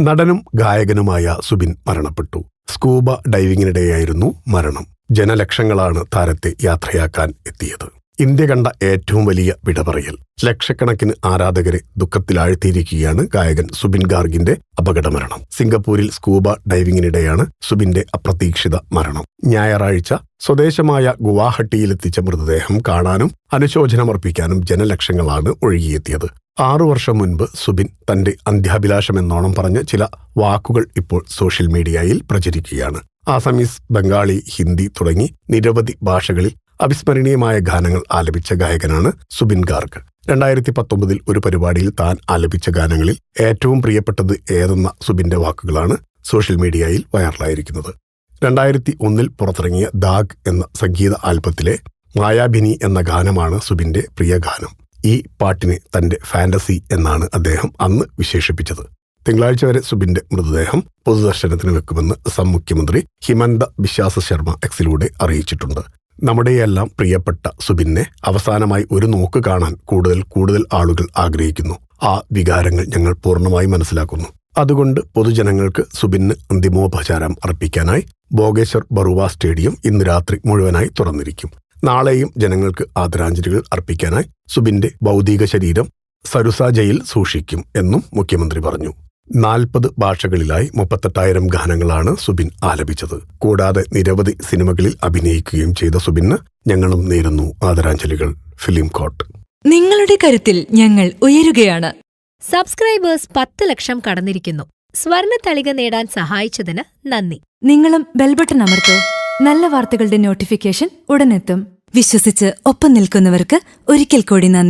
നടനും ഗായകനുമായ സുബിൻ മരണപ്പെട്ടു. സ്കൂബ ഡൈവിങ്ങിനിടെയായിരുന്നു മരണം. ജനലക്ഷങ്ങളാണ് താരത്തെ യാത്രയാക്കാൻ എത്തിയത്. ഇന്ത്യ കണ്ട ഏറ്റവും വലിയ വിട പറയൽ ലക്ഷക്കണക്കിന് ആരാധകരെ ദുഃഖത്തിലാഴ്ത്തിയിരിക്കുകയാണ് ഗായകൻ സുബിൻ ഗാർഗിന്റെ അപകടമരണം. സിംഗപ്പൂരിൽ സ്കൂബ ഡൈവിംഗിനിടെയാണ് സുബിന്റെ അപ്രതീക്ഷിത മരണം. ഞായറാഴ്ച സ്വദേശമായ ഗുവാഹട്ടിയിലെത്തിച്ച മൃതദേഹം കാണാനും അനുശോചനമർപ്പിക്കാനും ജനലക്ഷങ്ങളാണ് ഒഴുകിയെത്തിയത്. ആറു വർഷം മുൻപ് സുബിൻ തന്റെ അന്ത്യാഭിലാഷമെന്നോണം പറഞ്ഞ ചില വാക്കുകൾ ഇപ്പോൾ സോഷ്യൽ മീഡിയയിൽ പ്രചരിക്കുകയാണ്. ആസമീസ് ബംഗാളി ഹിന്ദി തുടങ്ങി നിരവധി ഭാഷകളിൽ അവിസ്മരണീയമായ ഗാനങ്ങൾ ആലപിച്ച ഗായകനാണ് സുബിൻ ഗാർഗ്. രണ്ടായിരത്തി പത്തൊമ്പതിൽ ഒരു പരിപാടിയിൽ താൻ ആലപിച്ച ഗാനങ്ങളിൽ ഏറ്റവും പ്രിയപ്പെട്ടത് ഏതെന്ന സുബിന്റെ വാക്കുകളാണ് സോഷ്യൽ മീഡിയയിൽ വൈറലായിരിക്കുന്നത്. രണ്ടായിരത്തി ഒന്നിൽ പുറത്തിറങ്ങിയ ദാഗ് എന്ന സംഗീത ആൽബത്തിലെ മായാഭിനി എന്ന ഗാനമാണ് സുബിന്റെ പ്രിയ ഗാനം. ഈ പാട്ടിനെ തന്റെ ഫാന്റസി എന്നാണ് അദ്ദേഹം അന്ന് വിശേഷിപ്പിച്ചത്. തിങ്കളാഴ്ച വരെ സുബിന്റെ മൃതദേഹം പൊതുദർശനത്തിന് വെക്കുമെന്ന് അസം മുഖ്യമന്ത്രി ഹിമന്ത ബിശ്വാസ ശർമ്മ എക്സിലൂടെ അറിയിച്ചിട്ടുണ്ട്. നമ്മുടെയെല്ലാം പ്രിയപ്പെട്ട സുബിനെ അവസാനമായി ഒരു നോക്ക് കാണാൻ കൂടുതൽ കൂടുതൽ ആളുകൾ ആഗ്രഹിക്കുന്നു. ആ വികാരങ്ങൾ ഞങ്ങൾ പൂർണമായി മനസ്സിലാക്കുന്നു. അതുകൊണ്ട് പൊതുജനങ്ങൾക്ക് സുബിന് അന്തിമോപചാരം അർപ്പിക്കാനായി ഭോഗേശ്വർ ബറുവ സ്റ്റേഡിയം ഇന്ന് രാത്രി മുഴുവനായി തുറന്നിരിക്കും. നാളെയും ജനങ്ങൾക്ക് ആദരാഞ്ജലികൾ അർപ്പിക്കാനായി സുബിന്റെ ഭൗതിക ശരീരം സരുസ ജയിൽ സൂക്ഷിക്കും എന്നും മുഖ്യമന്ത്രി പറഞ്ഞു. നാൽപ്പത് ഭാഷകളിലായി മുപ്പത്തെട്ടായിരം ഗാനങ്ങളാണ് സുബിൻ ആലപിച്ചത്. കൂടാതെ നിരവധി സിനിമകളിൽ അഭിനയിക്കുകയും ചെയ്ത സുബിന് ഞങ്ങളും നേരുന്നു ആദരാഞ്ജലികൾ. ഫിലിം കോട്ട്. നിങ്ങളുടെ കരുത്തിൽ ഞങ്ങൾ ഉയരുകയാണ്. സബ്സ്ക്രൈബേഴ്സ് പത്ത് ലക്ഷം കടന്നിരിക്കുന്നു. സ്വർണ തളിക നേടാൻ സഹായിച്ചതിന് നന്ദി. നിങ്ങളും ബെൽബട്ടൺ അമർത്തോ. നല്ല വാർത്തകളുടെ നോട്ടിഫിക്കേഷൻ ഉടനെത്തും. വിശ്വസിച്ച് ഒപ്പം നിൽക്കുന്നവർക്ക് ഒരിക്കൽ കൂടി നന്ദി.